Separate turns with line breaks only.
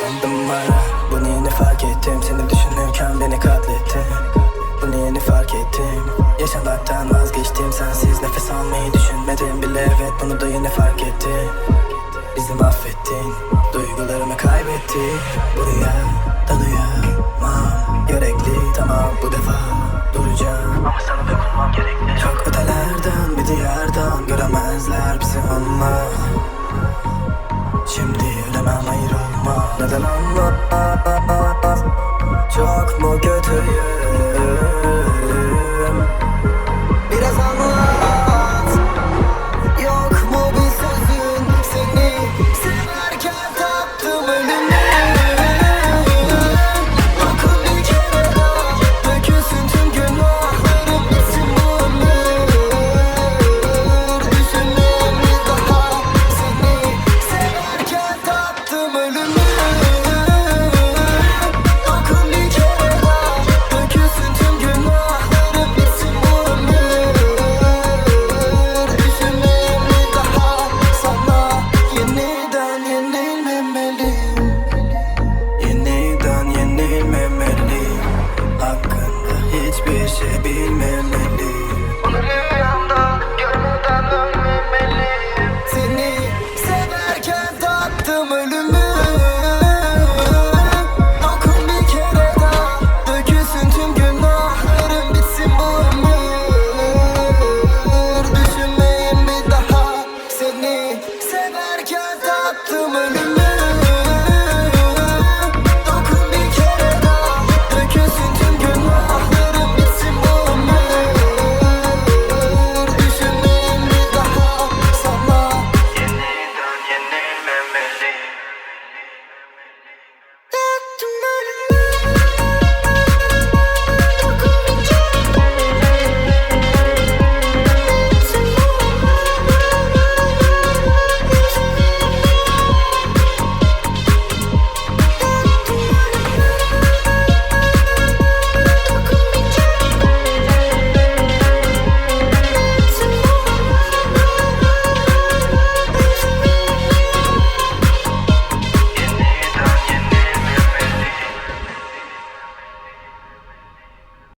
sandım var Bunu yeni fark ettim? Seni düşünürken beni katlettin. Bunu yeni fark ettim? Yaşamaktan vazgeçtim. Sensiz nefes almayı düşünmedim bile. Evet bunu da yeni fark ettim Bizi mahvettin. Duygularımı kaybettim Buraya Neden anlamaz Çok mu kötüyüm sevilmemeli Onu rüyamda görmeden ölmemeliyim Seni severken tattım ölümü. Dokun bir kere daha Dökülsün tüm günahlarım bitsin bu ömür. Düşünmeyin bir daha? Seni severken tattım ölümü.